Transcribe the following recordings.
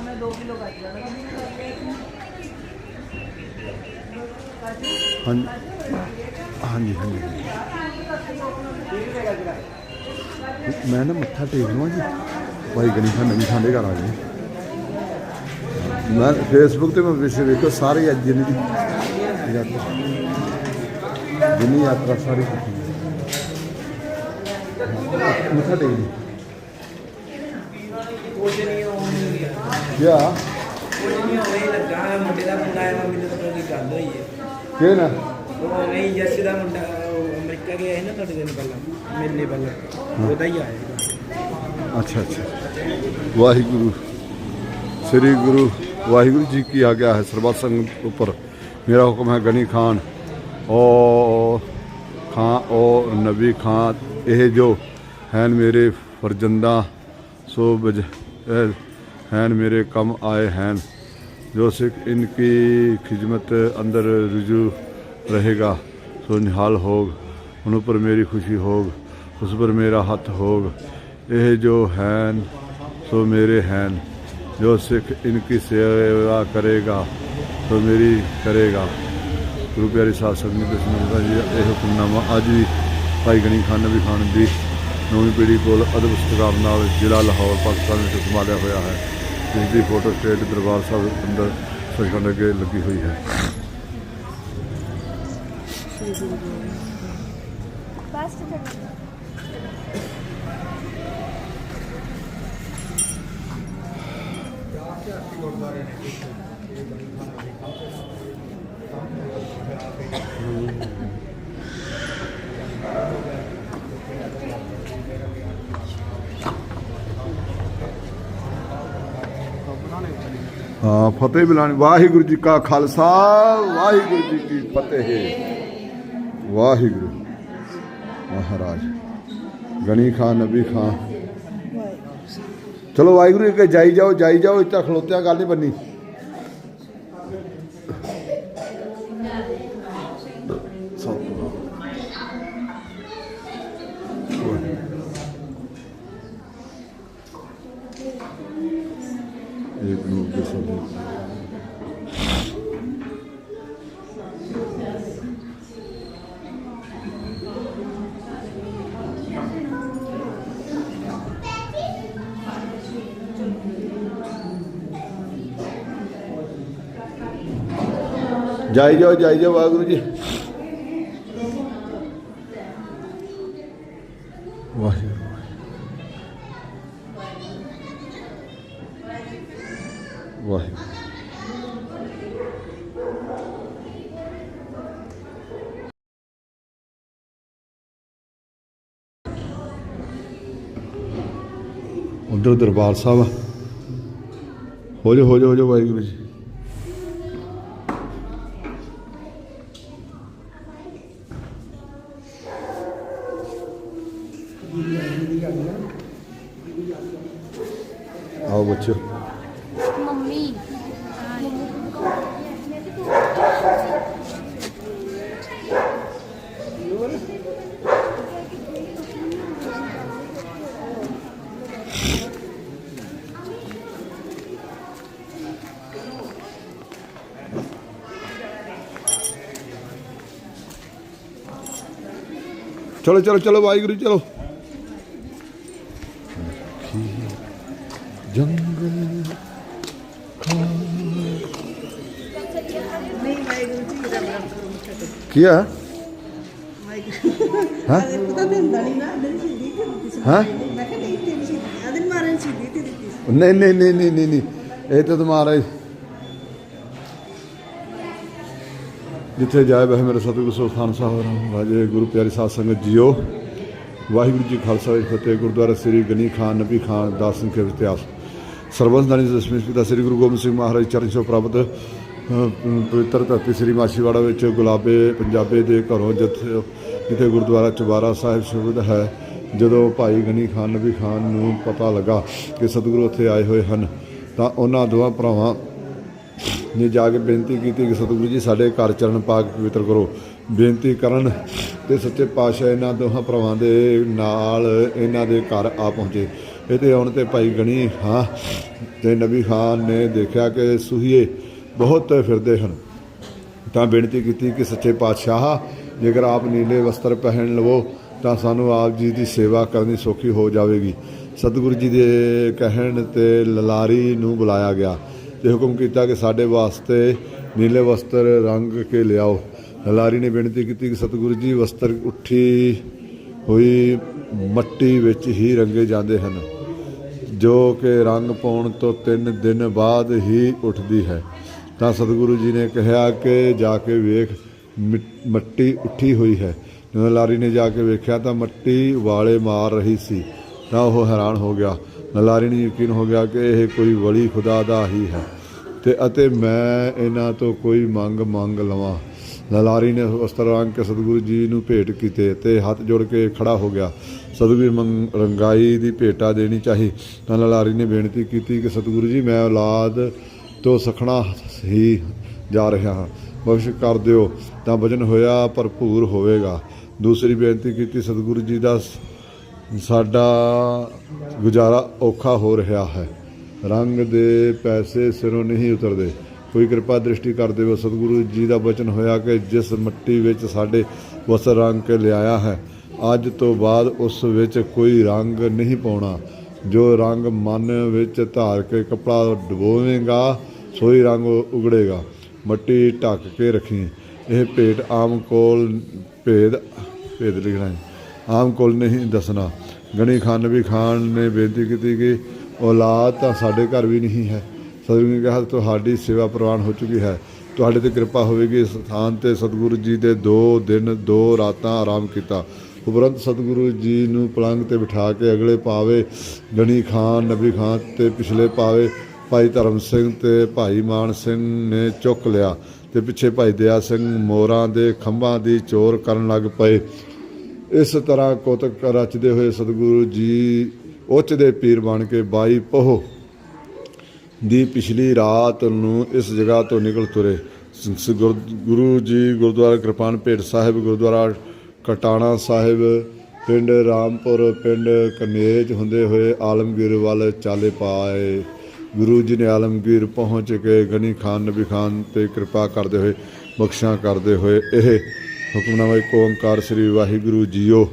ਮੈਂ 2 ਕਿਲੋ ਕਰ ਜਾਣਾ ਹਾਂਜੀ। ਹਾਂਜੀ ਹਾਂਜੀ। ਮੈਂ ਨਾ ਮੱਥਾ ਟੇਕ ਲਵਾਂ ਜੀ। ਭਾਈ ਗਨੀ ਖਾਨ ਨਵੀਂ ਖਾਨ ਦੇ ਘਰ ਆ ਗਏ ਮੈਂ ਫੇਸਬੁੱਕ ਤੇ ਮੈਂ ਵਿਸ਼ੇ ਵੇਖੋ ਸਾਰੇ ਅੱਜ ਜਿੰਨੀ ਦੀ ਯਾਤਰਾ ਜਿੰਨੀ ਯਾਤਰਾ ਸਾਰੀ ਕੀਤੀ। ਮੱਥਾ ਟੇਕ ਜੀ ਕੁਝ ਨਹੀਂ ਕਿਆ? ਕੁਝ ਨਹੀਂ ਹੋਵੇ ਲੱਗਾ ਮੁੰਡੇ ਦਾ ਮੁੰਡਾ ਆਇਆ ਮੈਨੂੰ ਤਾਂ ਕੋਈ ਗੱਲ ਹੋਈ ਹੈ। ਕਿ ਨਾ? ਉਹ ਨਹੀਂ ਜੱਸ ਦਾ ਮੁੰਡਾ ਉਹ ਅਮਰੀਕਾ ਗਿਆ ਸੀ ਨਾ ਤੁਹਾਡੇ ਦਿਨ ਪਹਿਲਾਂ ਮਿਲਨੇ ਪਹਿਲਾਂ ਉਹਦਾ ਹੀ ਆਇਆ ਅੱਛਾ ਅੱਛਾ। ਵਾਹਿਗੁਰੂ ਸ੍ਰੀ ਗੁਰੂ ਵਾਹਿਗੁਰੂ ਜੀ ਕੀ ਆਗਿਆ ਹੈ ਸਰਬੱਤ ਸੰਗਤ ਉੱਪਰ। ਮੇਰਾ ਹੁਕਮ ਹੈ ਗਨੀ ਖਾਨ ਓ ਖਾਂ ਓ ਨਬੀ ਖਾਨ ਇਹ ਜੋ ਹਨ ਮੇਰੇ ਫਰਜ਼ੰਦਾ ਸੋ ਬਜ ਇਹ ਹਨ ਮੇਰੇ ਕਮ ਆਏ ਹਨ जो सिख इनकी खिदमत अंदर रुजू रहेगा सो निहाल होग उन पर मेरी खुशी होग उस पर मेरा हथ होग यह जो हैं सो मेरे हैं जो सिख इनकी सेवा करेगा तो मेरी करेगा ਗੁਰੂ ਪਿਆਰੀ ਸਾਧ ਸੰਗਤ ਦੇ ਸੰਬੰਧਾਂ ਜੀ ਇਹ ਹੁਕਮਨਾਮਾ ਅੱਜ ਵੀ ਭਾਈ ਗਨੀ ਖਾਨ ਨਬੀ ਖਾਨ ਦੀ ਨਵੀਂ ਪੀੜ੍ਹੀ ਕੋਲ ਅਦਬ ਸਤਿਕਾਰ ਨਾਲ ਜ਼ਿਲ੍ਹਾ ਲਾਹੌਰ ਪਾਕਿਸਤਾਨ ਵਿੱਚ ਸੰਭਾਲਿਆ ਹੋਇਆ ਹੈ ਜਿਸ ਦੀ ਫੋਟੋ ਸਟੇਟ ਦਰਬਾਰ ਸਾਹਿਬ ਅੰਦਰ ਸਚਖੰਡ ਅੱਗੇ ਲੱਗੀ ਹੋਈ ਹੈ। ਬਸ ਫਿਰ ਹਾਂ, ਫਤਿਹ ਮਿਲਾਣੀ। ਵਾਹਿਗੁਰੂ ਜੀ ਕਾ ਖਾਲਸਾ, ਵਾਹਿਗੁਰੂ ਜੀ ਕੀ ਫਤਿਹ। ਵਾਹਿਗੁਰੂ ਮਹਾਰਾਜ। ਗਣੀ ਖਾਨ ਨਬੀ ਖਾਨ ਚਲੋ ਵਾਹਿਗੁਰੂ ਜੀ ਕੇ ਜਾਈ ਜਾਓ ਜਾਈ ਜਾਓ ਇੱਥੇ ਖਲੋਤਿਆਂ ਗੱਲ ਨਹੀਂ ਬੰਨੀ ਜਾਈ ਜਾਓ ਜਾਈ ਜਾਓ ਵਾਹਿਗੁਰੂ ਜੀ। ਵਾਹਿਗੁਰੂ। ਵਾਹਿਗੁਰੂ। ਉਧਰ ਦਰਬਾਰ ਸਾਹਿਬ ਹੋ ਜਾ ਹੋ ਜਾ ਹੋ ਜਾ ਵਾਹਿਗੁਰੂ ਜੀ। ਆਓ ਬੱਚੋ ਮੰਮੀ। ਚਲੋ ਚਲੋ ਚਲੋ ਵਾਹਿਗੁਰੂ ਚਲੋ। ਵਾਹਿਗੁਰੂ ਜੀ ਦਾ ਕਰੋ ਕੀ ਆ? ਹਾਂ? ਪਤਾ ਤੇ ਹੁੰਦਾ ਨਹੀਂ ਨਾ ਅੰਦਰ ਸਿੱਧੀ ਤੇ ਦਿੱਤੀ ਸੀ ਹਾਂ? ਮੈਂ ਕਿਹਾ ਨਹੀਂ ਤੇ ਸਿੱਧੀ ਅਦਨ ਮਾਰਨ ਸਿੱਧੀ ਤੇ ਦਿੱਤੀ ਸੀ ਨਹੀਂ ਨਹੀਂ ਨਹੀਂ ਨਹੀਂ ਨਹੀਂ। ਨਹੀਂ ਇਹ ਤਾਂ ਤੁਹਾਰਾ ਜਿੱਥੇ ਜਾਏ ਬਹਿ ਮੇਰੇ ਸਤਿਗੁਰੂ ਸੁਲਤਾਨ ਸਾਹਿਬ ਰਾਜੇ ਗੁਰੂ ਪਿਆਰੀ ਸਾਧ ਸੰਗਤ ਜੀਓ। ਵਾਹਿਗੁਰੂ ਜੀ ਖਾਲਸਾ ਜੀ ਕੀ ਫਤਿਹ। ਗੁਰਦੁਆਰਾ ਸ੍ਰੀ ਗਨੀ ਖਾਨ ਨਬੀ ਖਾਨ ਦਾਸ ਸਿੰਘ ਕੇ ਇਤਿਹਾਸ ਸਰਬੰਸ ਦਾਨੀ ਪਿਤਾ ਸ੍ਰੀ ਗੁਰੂ ਗੋਬਿੰਦ ਸਿੰਘ ਮਹਾਰਾਜ ਚਰਨ ਛੋਹ ਪ੍ਰਾਪਤ ਪਵਿੱਤਰ ਧਰਤੀ ਸ੍ਰੀ ਮਾਛੀਵਾੜਾ ਵਿੱਚ ਗੁਲਾਬੇ ਪੰਜਾਬੇ ਦੇ ਘਰੋਂ ਜਿੱਥੇ ਜਿੱਥੇ ਗੁਰਦੁਆਰਾ ਚੁਬਾਰਾ ਸਾਹਿਬ ਸ਼ੁਭਦ ਹੈ, ਜਦੋਂ ਭਾਈ ਗਨੀ ਖਾਨ ਨਬੀ ਖਾਨ ਨੂੰ ਪਤਾ ਲੱਗਾ ਕਿ ਸਤਿਗੁਰੂ ਉੱਥੇ ਆਏ ਹੋਏ ਹਨ, ਤਾਂ ਉਹਨਾਂ ਦੋਵਾਂ ਭਰਾਵਾਂ ਨੇ ਜਾ ਕੇ ਬੇਨਤੀ ਕੀਤੀ ਕਿ ਸਤਿਗੁਰੂ ਜੀ, ਸਾਡੇ ਘਰ ਚਰਨ ਪਾ ਕੇ ਪਵਿੱਤਰ ਕਰੋ। ਬੇਨਤੀ ਕਰਨ ਤੇ ਸੱਚੇ ਪਾਤਸ਼ਾਹ ਇਹਨਾਂ ਦੋਹਾਂ ਭਰਾਵਾਂ ਦੇ ਨਾਲ ਇਹਨਾਂ ਦੇ ਘਰ ਆ ਪਹੁੰਚੇ। ਇਹਦੇ ਆਉਣ ਤੇ ਭਾਈ ਗਣੀ ਹਾਂ ਤੇ ਨਬੀ ਖਾਨ ਨੇ ਦੇਖਿਆ ਕਿ ਸੁਹੀਏ ਬਹੁਤ ਫਿਰਦੇ ਹਨ। ਤਾਂ ਬੇਨਤੀ ਕੀਤੀ ਕਿ ਸੱਚੇ ਪਾਤਸ਼ਾਹ, ਜੇਕਰ ਆਪ ਨੀਲੇ ਵਸਤਰ ਪਹਿਨ ਲਵੋ, ਤਾਂ ਸਾਨੂੰ ਆਪ ਜੀ ਦੀ ਸੇਵਾ ਕਰਨੀ ਸੌਖੀ ਹੋ ਜਾਵੇਗੀ। ਸਤਿਗੁਰੂ ਜੀ ਦੇ ਕਹਿਣ ਤੇ ਲਲਾਰੀ ਨੂੰ ਬੁਲਾਇਆ ਗਿਆ ਤੇ ਹੁਕਮ ਕੀਤਾ ਕਿ ਸਾਡੇ ਵਾਸਤੇ ਨੀਲੇ ਵਸਤਰ ਰੰਗ ਕੇ ਲਿਆਓ। ਲਲਾਰੀ ਨੇ ਬੇਨਤੀ ਕੀਤੀ ਕਿ ਸਤਿਗੁਰੂ ਜੀ, ਵਸਤਰ ਉੱਠੀ ਹੋਈ ਮੱਟੀ ਵਿੱਚ ਹੀ ਰੰਗੇ ਜਾਂਦੇ ਹਨ, ਜੋ ਕਿ ਰੰਗ ਪਾਉਣ ਤੋਂ 3 ਦਿਨ ਬਾਅਦ ਹੀ ਉੱਠਦੀ ਹੈ। ਤਾਂ ਸਤਿਗੁਰੂ ਜੀ ਨੇ ਕਿਹਾ ਕਿ ਜਾ ਕੇ ਵੇਖ, ਮਿ- ਮੱਟੀ ਉੱਠੀ ਹੋਈ ਹੈ। ਜਦੋਂ ਲਾਰੀ ਨੇ ਜਾ ਕੇ ਵੇਖਿਆ ਤਾਂ ਮੱਟੀ ਵਾਲੇ ਮਾਰ ਰਹੀ ਸੀ, ਤਾਂ ਉਹ ਹੈਰਾਨ ਹੋ ਗਿਆ। ਨਲਾਰੀ ਨੂੰ ਯਕੀਨ ਹੋ ਗਿਆ ਕਿ ਇਹ ਕੋਈ ਵਲੀ ਖੁਦਾ ਦਾ ਹੀ ਹੈ। ਤੇ ਅਤੇ ਮੈਂ ਇਹਨਾਂ ਤੋਂ ਕੋਈ ਮੰਗ ਮੰਗ ਲਵਾਂ। ਲਲਾਰੀ ਨੇ ਵਸਤਰ ਰੰਗ ਕੇ ਸਤਿਗੁਰੂ ਜੀ ਨੂੰ ਭੇਟ ਕੀਤੇ ਤੇ ਹੱਥ ਜੋੜ ਕੇ ਖੜਾ ਹੋ ਗਿਆ। ਸਤਿਗੁਰੂ ਮੰਗ, ਰੰਗਾਈ ਦੀ ਭੇਟਾ ਦੇਣੀ ਚਾਹੀ। ਤਾਂ ਲਲਾਰੀ ਨੇ ਬੇਨਤੀ ਕੀਤੀ ਕਿ ਸਤਿਗੁਰੂ ਜੀ, ਮੈਂ ਔਲਾਦ ਤੋਂ ਸਖਣਾ ਹੀ ਜਾ ਰਿਹਾ ਹਾਂ। ਬਖਸ਼ ਕਰ ਦਿਓ, ਤਾਂ ਵਜਨ ਹੋਇਆ ਭਰਪੂਰ ਹੋਵੇਗਾ। ਦੂਸਰੀ ਬੇਨਤੀ ਕੀਤੀ, ਸਤਿਗੁਰੂ ਜੀ ਦਾ ਸਾਡਾ ਗੁਜ਼ਾਰਾ ਔਖਾ ਹੋ ਰਿਹਾ ਹੈ। ਰੰਗ ਦੇ ਪੈਸੇ ਸਿਰੋਂ ਨਹੀਂ ਉਤਰਦੇ। ਕੋਈ ਕਿਰਪਾ ਦ੍ਰਿਸ਼ਟੀ ਕਰ ਦੇਵੋ, ਸਤਿਗੁਰੂ ਜੀ ਦਾ ਬਚਨ ਹੋਇਆ ਕਿ ਜਿਸ ਮਿੱਟੀ ਵਿੱਚ ਸਾਡੇ ਵਸਰ ਰੰਗ ਕੇ ਲਿਆਇਆ ਹੈ, ਅੱਜ ਤੋਂ ਬਾਅਦ ਉਸ ਵਿੱਚ ਕੋਈ ਰੰਗ ਨਹੀਂ ਪਾਉਣਾ। ਜੋ ਰੰਗ ਮਨ ਵਿੱਚ ਧਾਰ ਕੇ ਕਪੜਾ ਡਬੋਵੇਂਗਾ ਸੋਈ ਰੰਗ ਉਗੜੇਗਾ। ਮੱਟੀ ਢੱਕ ਕੇ ਰੱਖੀ। ਇਹ ਭੇਟ ਆਮ ਕੋਲ ਭੇਦ ਭੇਦ ਲਿਖਣਾ ਹੈ। ਆਮ ਕੋਲ ਨਹੀਂ ਦੱਸਣਾ। ਗਣੀ ਖਾਨ ਵੀ ਖਾਨ ਨੇ ਬੇਨਤੀ ਕੀਤੀ ਕਿ ਔਲਾਦ ਤਾਂ ਸਾਡੇ ਘਰ ਵੀ ਨਹੀਂ ਹੈ। ਸਤਿਗੁਰੂ ਨੇ ਕਿਹਾ, ਤੁਹਾਡੀ ਸੇਵਾ ਪ੍ਰਵਾਨ ਹੋ ਚੁੱਕੀ ਹੈ। ਤੁਹਾਡੇ ਤੇ ਕਿਰਪਾ ਹੋਵੇਗੀ। ਇਸ ਸਥਾਨ ਤੇ ਸਤਿਗੁਰੂ ਜੀ ਦੇ 2 ਦਿਨ 2 ਰਾਤਾਂ ਆਰਾਮ ਕੀਤਾ। ਉਪਰੰਤ ਸਤਿਗੁਰੂ ਜੀ ਨੂੰ ਪਲੰਗ ਤੇ ਬਿਠਾ ਕੇ ਅਗਲੇ ਪਾਵੇ, ਗਣੀ ਖਾਨ, ਨਬੀ ਖਾਨ ਤੇ ਪਿਛਲੇ ਪਾਵੇ, ਭਾਈ ਧਰਮ ਸਿੰਘ ਤੇ ਭਾਈ ਮਾਨ ਸਿੰਘ ਨੇ ਚੁੱਕ ਲਿਆ ਤੇ ਪਿੱਛੇ ਭਾਈ ਦਇਆ ਸਿੰਘ ਮੋਰਾਂ ਦੇ ਖੰਭਾਂ ਦੀ ਚੋਰ ਕਰਨ ਲੱਗ ਪਏ। ਇਸ ਤਰ੍ਹਾਂ ਕੋਤਕ ਰਚਦੇ ਹੋਏ ਸਤਿਗੁਰੂ ਜੀ ਉੱਚ ਦੇ ਪੀਰ ਬਣ ਕੇ ਬਾਈ ਪਹੋ ਦੀ ਪਿਛਲੀ ਰਾਤ ਨੂੰ ਇਸ ਜਗ੍ਹਾ ਤੋਂ ਨਿਕਲ ਤੁਰੇ। ਗੁਰ- ਗੁਰੂ ਜੀ ਗੁਰਦੁਆਰਾ ਕਿਰਪਾਨ ਭੇਟ ਸਾਹਿਬ ਗੁਰਦੁਆਰਾ ਕਟਾਣਾ ਸਾਹਿਬ, ਪਿੰਡ ਰਾਮਪੁਰ, ਪਿੰਡ ਕਨੇਜ ਹੁੰਦੇ ਹੋਏ ਆਲਮਗੀਰ ਵੱਲ ਚਾਲੇ ਪਾਏ। ਗੁਰੂ ਜੀ ਨੇ ਆਲਮਗੀਰ ਪਹੁੰਚ ਕੇ ਗਨੀ ਖਾਨ, ਨਬੀ ਖਾਨ ਤੇ ਕਿਰਪਾ ਕਰਦੇ ਹੋਏ ਬਖਸ਼ਾਂ ਕਰਦੇ ਹੋਏ ਇਹ ਹੁਕਮਨਾਮਾ, ਇੱਕ ਓੰਕਾਰ ਸ੍ਰੀ ਵਾਹਿਗੁਰੂ ਜੀਓ।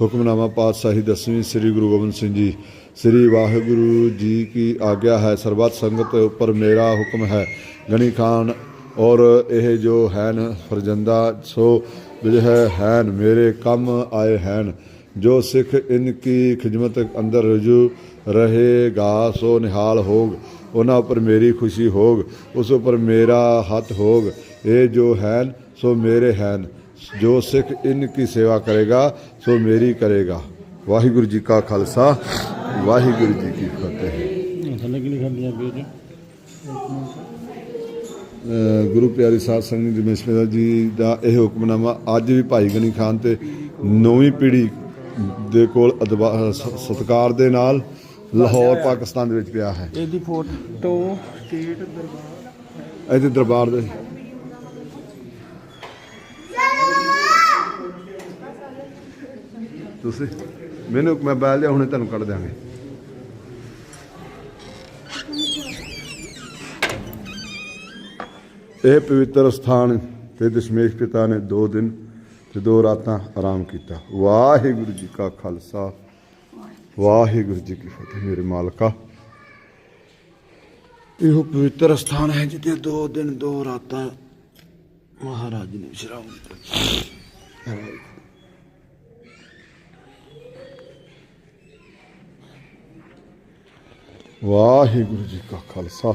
ਹੁਕਮਨਾਮਾ ਪਾਤਸ਼ਾਹੀ ਦਸਵੀਂ ਸ੍ਰੀ ਗੁਰੂ ਗੋਬਿੰਦ ਸਿੰਘ ਜੀ, ਸ੍ਰੀ ਵਾਹਿਗੁਰੂ ਜੀ ਕੀ ਆਗਿਆ ਹੈ, ਸਰਬੱਤ ਸੰਗਤ ਉੱਪਰ ਮੇਰਾ ਹੁਕਮ ਹੈ। ਗਨੀ ਖਾਨ ਔਰ ਇਹ ਜੋ ਹਨ ਫਰਜੰਦਾ, ਸੋ ਵਿਜਹ ਹਨ, ਮੇਰੇ ਕੰਮ ਆਏ ਹਨ। ਜੋ ਸਿੱਖ ਇਨ ਕੀ ਖਿਦਮਤ ਅੰਦਰ ਰਜੂ ਰਹੇਗਾ, ਸੋ ਨਿਹਾਲ ਹੋਗ। ਉਹਨਾਂ ਉੱਪਰ ਮੇਰੀ ਖੁਸ਼ੀ ਹੋਗ, ਉਸ ਉੱਪਰ ਮੇਰਾ ਹੱਥ ਹੋਗ। ਇਹ ਜੋ ਹੈਨ, ਸੋ ਮੇਰੇ ਹੈਨ। ਜੋ ਸਿੱਖ ਇਨ ਕੀ ਸੇਵਾ ਕਰੇਗਾ, ਸੋ ਮੇਰੀ ਕਰੇਗਾ। ਵਾਹਿਗੁਰੂ ਜੀ ਕਾ ਖਾਲਸਾ, ਵਾਹਿਗੁਰੂ ਜੀ ਕੀ ਫਤਿਹ। ਥੱਲੇ ਕਿ ਲਿਖਿਆ ਪੰਜਾਬੀ ਚ ਗੁਰੂ ਪਿਆਰੀ ਸਾਧ ਸੰਗਤ ਜੀ ਮਿਸਮੇਦਾ ਜੀ ਦਾ ਇਹ ਹੁਕਮਨਾਮਾ ਅੱਜ ਵੀ ਭਾਈ ਗਨੀ ਖਾਨ ਤੇ ਨੌਵੀਂ ਪੀੜ੍ਹੀ ਦੇ ਕੋਲ ਸਤਿਕਾਰ ਦੇ ਨਾਲ ਲਾਹੌਰ ਪਾਕਿਸਤਾਨ ਦੇ ਵਿੱਚ ਪਿਆ ਹੈ। ਇਹਦੀ ਫੋਟੋ ਸਟੇਟ ਦਰਬਾਰ। ਇਹਦੇ ਦਰਬਾਰ ਦੇ। ਤੁਸੀਂ ਮੈਨੂੰ ਮੈਂ ਬੈਲ ਲਿਆ ਹੁਣੇ ਤੁਹਾਨੂੰ ਕੱਢ ਦਿਆਂਗੇ। ਇਹ ਪਵਿੱਤਰ ਸਥਾਨ ਤੇ ਦਸ਼ਮੇਸ਼ ਪਿਤਾ ਨੇ 2 ਦਿਨ ਤੇ 2 ਰਾਤਾਂ ਆਰਾਮ ਕੀਤਾ। ਵਾਹਿਗੁਰੂ ਜੀ ਕਾ ਖਾਲਸਾ। ਵਾਹਿਗੁਰੂ ਜੀ ਕੀ ਫਤਿਹ, ਮੇਰੇ ਮਾਲਕਾ। ਇਹੋ ਪਵਿੱਤਰ ਸਥਾਨ ਹੈ ਜਿੱਥੇ 2 ਦਿਨ 2 ਰਾਤਾਂ ਮਹਾਰਾਜ ਨੇ ਵਿਸ਼ਰਾਮ ਕੀਤਾ ਵਾਹਿਗੁਰੂ ਜੀ ਕਾ ਖਾਲਸਾ।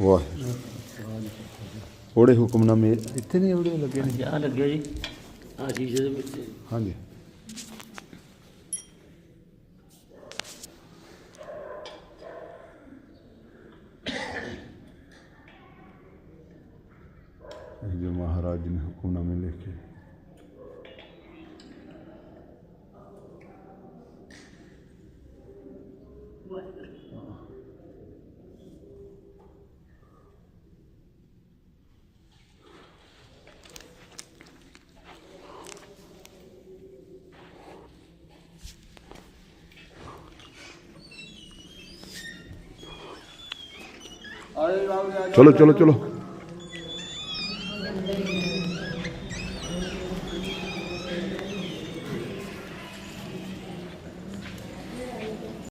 ਵਾਹਿਗੁਰੂ ਉਹੜੇ ਹੁਕਮਨਾਮੇ ਇੱਥੇ ਨਹੀਂ ਉਹੜੇ ਲੱਗੇ ਨੇ ਆ ਲੱਗਿਆ ਜੀ ਆ ਸ਼ੀਸ਼ੇ ਦੇ ਵਿੱਚ ਹਾਂਜੀ ਇਹ ਜੋ ਮਹਾਰਾਜ ਨੇ ਹੁਕਮਨਾਮੇ ਲਿਖੇ ਚਲੋ ਚਲੋ ਚਲੋ